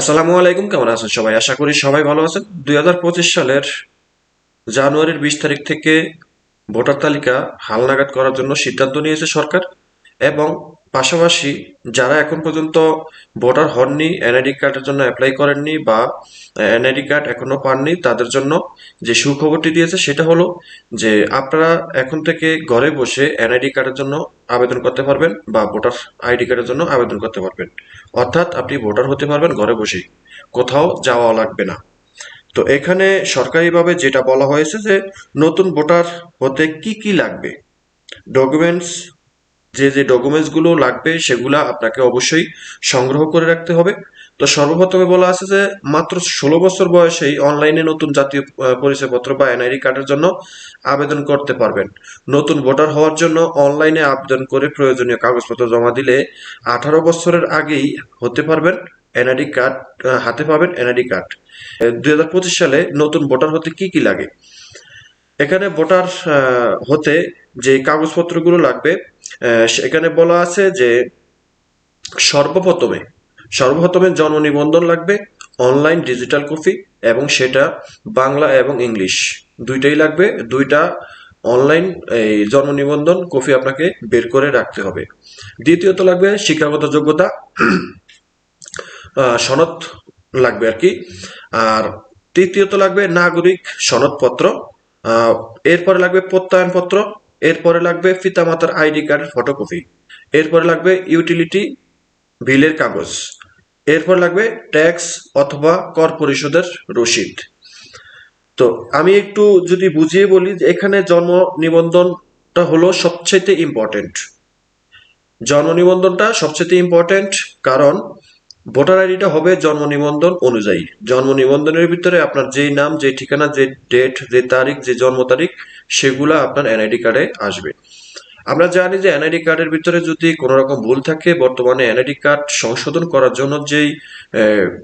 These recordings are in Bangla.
আসসালামু আলাইকুম, কেমন আছেন সবাই? আশা করি সবাই ভালো আছেন। দুই হাজার পঁচিশ সালের জানুয়ারির বিশ তারিখ থেকে ভোটার তালিকা হালনাগাদ করার জন্য সিদ্ধান্ত নিয়েছে সরকার এবং পাশাপাশি যারা এখন পর্যন্ত ভোটার হননি, এনআইডি কার্ডের জন্য অ্যাপ্লাই করেননি বা এনআইডি কার্ড এখনও পাননি, তাদের জন্য যে সুখবরটি দিয়েছে সেটা হলো যে আপনারা এখন থেকে ঘরে বসে এনআইডি কার্ডের জন্য আবেদন করতে পারবেন বা ভোটার আইডি কার্ডের জন্য আবেদন করতে পারবেন। অর্থাৎ আপনি ভোটার হতে পারবেন ঘরে বসেই। কোথাও যাওয়া লাগবে না। তো এখানে সরকারিভাবে যেটা বলা হয়েছে যে নতুন ভোটার হতে কি কি লাগবে? ডকুমেন্টস যে যে ডকুমেন্টসগুলো লাগবে সেগুলো আপনাকে অবশ্যই সংগ্রহ করে রাখতে হবে। তো সর্বপ্রথমে বলা আছে যে, মাত্র ষোলো বছর বয়সেই অনলাইনে নতুন জাতীয় পরিচয়পত্র বা এনআইডি কার্ডের জন্য আবেদন করতে পারবেন। নতুন ভোটার হওয়ার জন্য অনলাইনে আবেদন করে প্রয়োজনীয় কাগজপত্র জমা দিলে আঠারো বছরের আগেই হতে পারবেন এনআইডি কার্ড হাতে পাবেন এনআইডি কার্ড দুই হাজার পঁচিশ সালে নতুন ভোটার হতে কি কি লাগে? এখানে ভোটার হতে যে কাগজপত্রগুলো লাগবে সেখানে বলা আছে যে, সর্বপ্রথমে সর্বপ্রথমে জন্ম নিবন্ধন লাগবে অনলাইন ডিজিটাল কপি এবং সেটা বাংলা এবং ইংলিশ। দুইটাই লাগবে, দুইটা অনলাইন এই জন্ম নিবন্ধন কপি আপনাকে বের করে রাখতে হবে। দ্বিতীয়ত লাগবে শিক্ষাগত যোগ্যতা সনদ লাগবে আর কি। আর তৃতীয়ত লাগবে নাগরিক সনদপত্র এরপরে লাগবে প্রত্যয়নপত্র, এরপরে লাগবে পিতামাতার আইডি কার্ডের ফটোকপি এরপরে লাগবে ইউটিলিটি বিলের কাগজ। এরপর লাগবে ট্যাক্স অথবা কর পরিশোধের রসিদ। তো আমি একটু যদি বুঝিয়ে বলি যে এখানে জন্ম নিবন্ধনটা হলো সবচেয়ে ইম্পর্টেন্ট জন্ম নিবন্ধনটা সবচেয়ে ইম্পর্টেন্ট কারণ ভোটার আইডিটা হবে জন্ম নিবন্ধন অনুযায়ী। জন্ম নিবন্ধনের ভিতরে আপনার যেই নাম যে ঠিকানা, যে ডেট যে তারিখ, যে জন্ম তারিখ, সেগুলা আপনার এনআইডি কার্ডে আসবে। আমরা জানি যে এনআইডি কার্ডের ভিতরে যদি কোনো রকম ভুল থাকে, বর্তমানে এনআইডি কার্ড সংশোধন করার জন্য যেই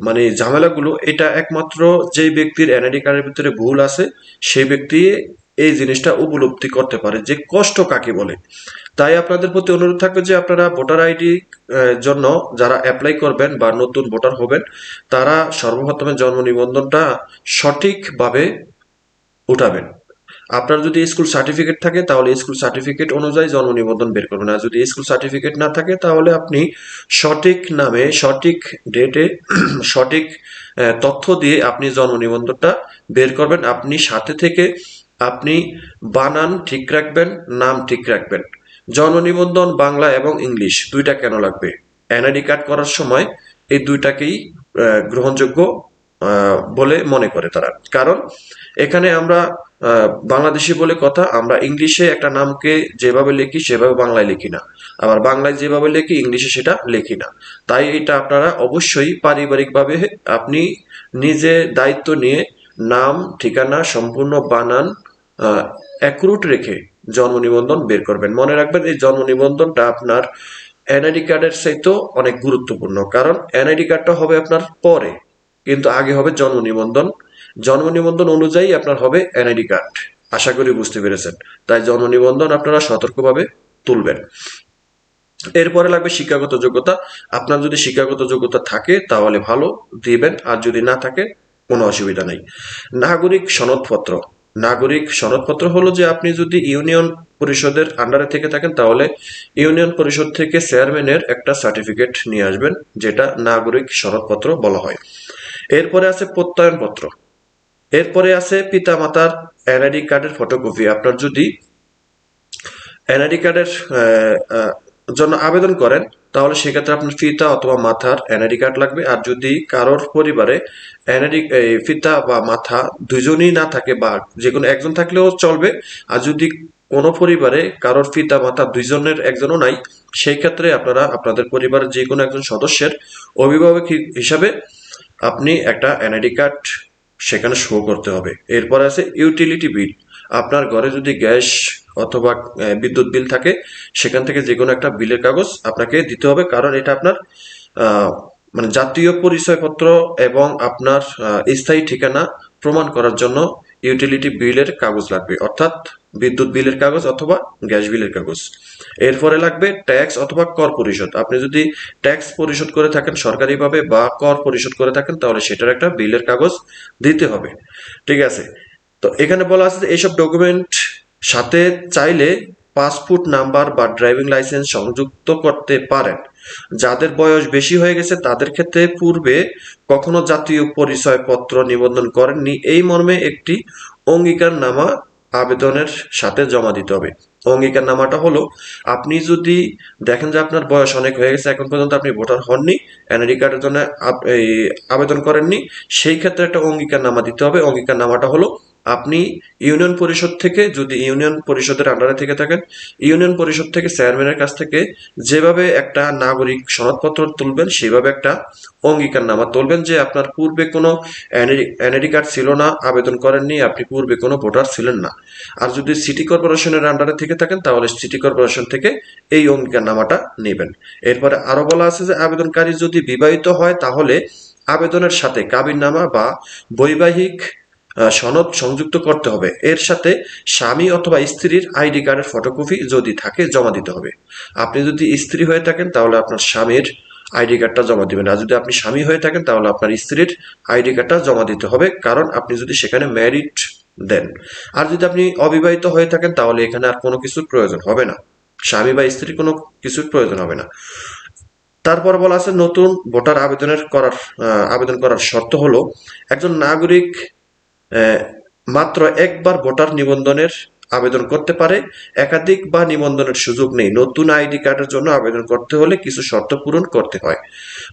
মানে ঝামেলাগুলো, এটা একমাত্র যেই ব্যক্তির এনআইডি কার্ডের ভিতরে ভুল আছে, সেই ব্যক্তি এই জিনিসটা উপলব্ধি করতে পারে, যে কষ্ট কাকে বলে। তাই আপনাদের প্রতি অনুরোধ থাকবে যে আপনারা ভোটার আইডি জন্য যারা অ্যাপ্লাই করবেন বা নতুন ভোটার হবেন, তারা সর্বপ্রথমে জন্ম নিবন্ধনটা সঠিকভাবে উঠাবেন। আপনার যদি স্কুল সার্টিফিকেট থাকে, তাহলে স্কুল সার্টিফিকেট অনুযায়ী জন্ম নিবন্ধন বের করবেন আর যদি স্কুল সার্টিফিকেট না থাকে, তাহলে আপনি সঠিক নামে, সঠিক ডেটে সঠিক তথ্য দিয়ে আপনি জন্ম নিবন্ধনটা বের করবেন। আপনি সাথে থেকে আপনি বানান ঠিক রাখবেন, নাম ঠিক রাখবেন। জন্ম নিবন্ধন বাংলা এবং ইংলিশ দুইটা কেন লাগবে? এনআইডি কার্ড করার সময় এই দুইটাকেই গ্রহণযোগ্য। বলে মনে করে তারা। কারণ এখানে আমরা বাংলাদেশি বলে কথা, আমরা ইংলিশে একটা নামকে যেভাবে লিখি, সেভাবে বাংলায় লিখি না। আবার বাংলায় যেভাবে লিখি, ইংলিশে সেটা লিখি না। তাই এটা আপনারা অবশ্যই পারিবারিকভাবে আপনি নিজে দায়িত্ব নিয়ে নাম, ঠিকানা সম্পূর্ণ বানান অ্যাকুরেট রেখে জন্ম নিবন্ধন বের করবেন। মনে রাখবেন, এই জন্ম নিবন্ধনটা আপনার এনআইডি কার্ডের চাইতেও অনেক গুরুত্বপূর্ণ। কারণ এনআইডি কার্ডটা হবে আপনার পরে। কিন্তু আগে হবে জন্ম নিবন্ধন। জন্ম নিবন্ধন অনুযায়ী আপনার হবে এনআইডি কার্ড আশা করি বুঝতে পেরেছেন। তাই জন্ম নিবন্ধন আপনারা সতর্কভাবে তুলবেন। এরপরে লাগবে শিক্ষাগত যোগ্যতা। আপনার যদি শিক্ষাগত যোগ্যতা থাকে, তাহলে ভালো দিবেন। আর যদি না থাকে, কোনো অসুবিধা নেই। নাগরিক সনদপত্র। নাগরিক সনদপত্র হলো যে আপনি যদি ইউনিয়ন পরিষদের আন্ডারে থেকে থাকেন, তাহলে ইউনিয়ন পরিষদ থেকে চেয়ারম্যানের একটা সার্টিফিকেট নিয়ে আসবেন, যেটা নাগরিক সনদপত্র বলা হয়। এরপরে আছে প্রত্যয়নপত্র। এরপরে আছে পিতামাতার এনআইডি কার্ডের ফটোকপি। আপনার যদি এনআইডি কার্ডের জন্য আবেদন করেন, তাহলে সেক্ষেত্রে আপনার ফিতা অথবা মাথার এনআইডি কার্ড লাগবে। আর যদি কারোর পরিবারে এনআইডি ফিতা বা মাথা দুজনই না থাকে বা যে কোনো একজন থাকলেও চলবে, আর যদি কোনো পরিবারে কারোর ফিতা মাতা দুইজনের একজনও নাই, সেই ক্ষেত্রে আপনারা আপনাদের পরিবারের যে কোনো একজন সদস্যের অভিভাবক হিসাবে আপনি একটা এনআইডি কার্ড সেখানে শো করতে হবে। এরপর আছে ইউটিলিটি বিল আপনার ঘরে যদি গ্যাস অথবা বিদ্যুৎ বিল থাকে, সেখান থেকে যে কোনো একটা বিলের কাগজ আপনাকে দিতে হবে। কারণ এটা আপনার মানে জাতীয় পরিচয়পত্র এবং আপনার স্থায়ী ঠিকানা প্রমাণ করার জন্য ইউটিলিটি বিলের কাগজ লাগবে, অর্থাৎ বিদ্যুৎ বিলের কাগজ অথবা গ্যাস বিলের কাগজ। এরপরে লাগবে ট্যাক্স অথবা কর পরিশোধ। আপনি যদি ট্যাক্স পরিশোধ করে থাকেন সরকারিভাবে বা কর পরিশোধ করে থাকেন, তাহলে সেটার একটা বিলের কাগজ দিতে হবে। ঠিক আছে? তো এখানে বলা আছে এইসব ডকুমেন্ট সাথে চাইলে পাসপোর্ট নাম্বার বা ড্রাইভিং লাইসেন্স সংযুক্ত করতে পারেন। যাদের বয়স বেশি হয়ে গেছে, তাদের ক্ষেত্রে পূর্বে কখনো জাতীয় পরিচয়পত্র নিবন্ধন করেননি। এই মর্মে একটি অঙ্গীকারনামা আবেদনের সাথে জমা দিতে হবে। অঙ্গীকার নামাটা হলো, আপনি যদি দেখেন যে আপনার বয়স অনেক হয়ে গেছে, এখন পর্যন্ত আপনি ভোটার হননি, এনআইডি কার্ডের জন্য আবেদন করেননি, সেই ক্ষেত্রে একটা অঙ্গীকার নামা দিতে হবে। অঙ্গীকার নামাটা হলো আপনি ইউনিয়ন পরিষদ থেকে, যদি ইউনিয়ন পরিষদের আন্ডারে থেকে থাকেন, ইউনিয়ন পরিষদ থেকে চেয়ারম্যানের কাছ থেকে যেভাবে একটা নাগরিক সনদপত্র তুলবেন সেভাবে একটা অঙ্গীকারনামা তুলবেন যে আপনার পূর্বে কোনো এনআইডি কার্ড ছিল না, আবেদন করেননি, আপনি পূর্বে কোনো ভোটার ছিলেন না। আর যদি সিটি কর্পোরেশনের আন্ডারে থেকে থাকেন, তাহলে সিটি কর্পোরেশন থেকে এই অঙ্গীকারনামাটা নেবেন। এরপরে আরও বলা আছে যে আবেদনকারী যদি বিবাহিত হয়, তাহলে আবেদনের সাথে কাবিননামা বা বৈবাহিক সনদ সংযুক্ত করতে হবে। এর সাথে স্বামী অথবা স্ত্রীর আইডি কার্ডের ফটোকপি যদি থাকে, জমা দিতে হবে। আপনি যদি স্ত্রী হয়ে থাকেন, তাহলে আপনার স্বামীর আইডি কার্ডটা জমা দিবেন। আর যদি আপনি স্বামী হয়ে থাকেন, তাহলে আপনার স্ত্রীর আইডি কার্ডটা জমা দিতে হবে। কারণ আপনি যদি সেখানে ম্যারিড দেন। আর যদি আপনি অবিবাহিত হয়ে থাকেন, তাহলে এখানে আর কোনো কিছুর প্রয়োজন হবে না। স্বামী বা স্ত্রীর কোনো কিছুর প্রয়োজন হবে না। তারপর বলা আছে, নতুন ভোটার আবেদনের করার আবেদন করার শর্ত হলো, একজন নাগরিক মাত্র একবার ভোটার নিবন্ধনের আবেদন করতে পারে। একাধিক বা নিবন্ধনের সুযোগ নেই। নতুন আইডি কার্ডের জন্য আবেদন করতে হলে কিছু শর্ত পূরণ করতে হয়।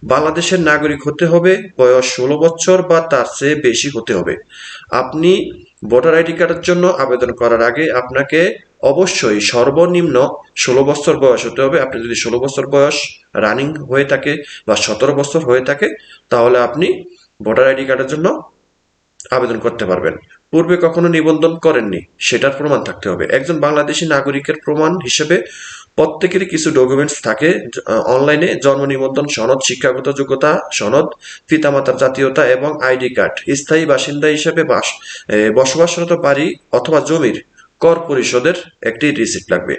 বাংলাদেশের নাগরিক হতে হবে, বয়স ষোলো বছর বা তার চেয়ে বেশি হতে হবে। আপনি ভোটার আইডি কার্ডের জন্য আবেদন করার আগে আপনাকে অবশ্যই সর্বনিম্ন ষোলো বছর বয়স হতে হবে। আপনি যদি ষোলো বছর বয়স রানিং হয়ে থাকে বা সতেরো বছর হয়ে থাকে, তাহলে আপনি ভোটার আইডি কার্ডের জন্য আবেদন করতে পারবেন। পূর্বে কখনো নিবন্ধন করেননি, সেটার প্রমাণ থাকতে হবে। একজন বাংলাদেশি নাগরিকের প্রমাণ হিসেবে প্রত্যেকেরই কিছু ডকুমেন্টস থাকে অনলাইনে জন্ম, নিবন্ধন সনদ, শিক্ষাগত যোগ্যতা সনদ, পিতামাতার জাতীয়তা এবং আইডি কার্ড। স্থায়ী বাসিন্দা হিসেবে বাস বসবাসরত বাড়ি অথবা জমির কর পরিশোধের একটি রিসিপ্ট লাগবে।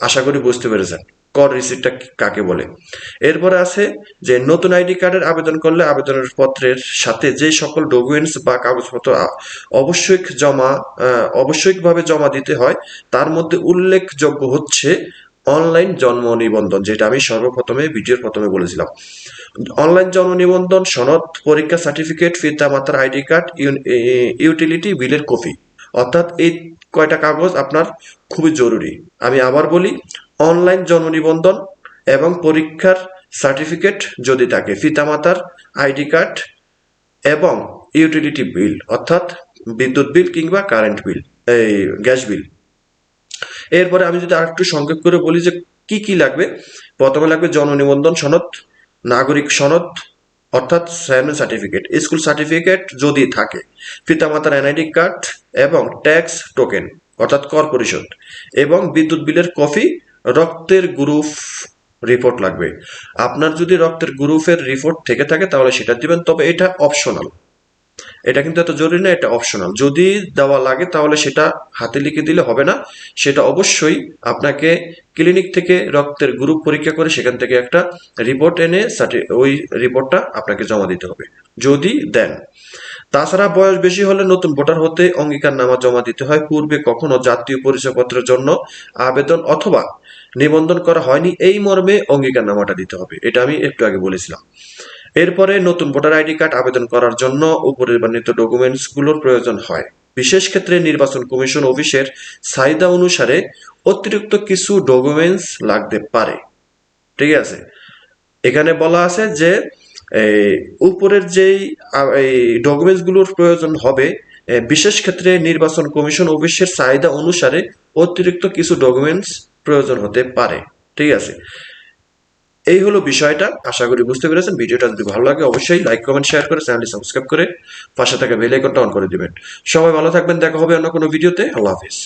আশা করি বুঝতে পেরেছেন। কর রিসিপ্টটা কাকে বলে? এরপরে আছে যে নতুন আইডি কার্ডের আবেদন করলে আবেদনের পত্রের সাথে যে সকল ডকুমেন্টস বা কাগজপত্র অবশ্যই জমা আহ, আবশ্যিকভাবে জমা দিতে হয় তার মধ্যে উল্লেখযোগ্য হচ্ছে অনলাইন জন্ম নিবন্ধন যেটা আমি সর্বপ্রথমে ভিডিওর প্রথমে বলেছিলাম। অনলাইন জন্ম নিবন্ধন সনদ পরীক্ষা সার্টিফিকেট পিতা মাতার আইডি কার্ড ইউটিলিটি বিলের কপি অর্থাৎ এই কয়টা কাগজ আপনার খুবই জরুরি। আমি আবার বলি অনলাইন জন্ম নিবন্ধন এবং পরীক্ষার সার্টিফিকেট যদি থাকে, পিতামাতার আইডি কার্ড এবং ইউটিলিটি বিল, অর্থাৎ বিদ্যুৎ বিল কিংবা কারেন্ট বিল, এই গ্যাস বিল। এরপরে আমি যদি আরেকটু সংক্ষেপ করে বলি যে কি কি লাগবে, প্রথমে লাগবে জন্ম নিবন্ধন সনদ, নাগরিক সনদ, অর্থাৎ চেয়ারম্যান সার্টিফিকেট, স্কুল সার্টিফিকেট যদি থাকে, পিতামাতার এনআইডি কার্ড এবং ট্যাক্স টোকেন, অর্থাৎ কর পরিশোধ, এবং বিদ্যুৎ বিলের কপি রক্তের গ্রুপ রিপোর্ট লাগবে। আপনার যদি রক্তের গ্রুপের রিপোর্ট থেকে থাকে, তাহলে সেটা দিবেন, তবে এটা অপশনাল এটা কিন্তু এত জরুরি না, এটা অপশনাল যদি দেওয়া লাগে, তাহলে সেটা হাতে লিখে দিলে হবে না। সেটা অবশ্যই আপনাকে ক্লিনিক থেকে রক্তের গ্রুপ পরীক্ষা করে সেখান থেকে একটা রিপোর্ট এনে ওই রিপোর্টটা আপনাকে জমা দিতে হবে। যদি দেন। তাছাড়া বয়স বেশি হলে নতুন ভোটার হতে অঙ্গীকার নামা জমা দিতে হয়। পূর্বে কখনো জাতীয় পরিচয়পত্রের জন্য আবেদন অথবা নিবন্ধন করা হয়নি। এই মর্মে অঙ্গীকার নামাটা দিতে হবে। এটা আমি একটু আগে বলেছিলাম। এরপরে নতুন ভোটার আইডি কার্ড আবেদন করার জন্য উপরের বর্ণিত ডকুমেন্টসগুলোর প্রয়োজন হয়। বিশেষ ক্ষেত্রে নির্বাচন কমিশন অফিসের চাহিদা অনুসারে অতিরিক্ত কিছু ডকুমেন্টস লাগতে পারে। ঠিক আছে? এখানে বলা আছে যে উপরের যেই আ, এই ডকুমেন্টসগুলোর প্রয়োজন হবে বিশেষ ক্ষেত্রে নির্বাচন কমিশন অফিসের চাহিদা অনুসারে অতিরিক্ত কিছু ডকুমেন্টস প্রয়োজন হতে পারে। ঠিক আছে? এই হলো বিষয়টা। আশা করি বুঝতে পেরেছেন। ভিডিওটা যদি ভালো লাগে, অবশ্যই লাইক কমেন্ট শেয়ার করে চ্যানেলটি সাবস্ক্রাইব করে পাশে থাকা বেল আইকনটা অন করে দিবেন। সবাই ভালো থাকবেন। দেখা হবে অন্য কোনো ভিডিওতে আল্লাহ হাফিজ।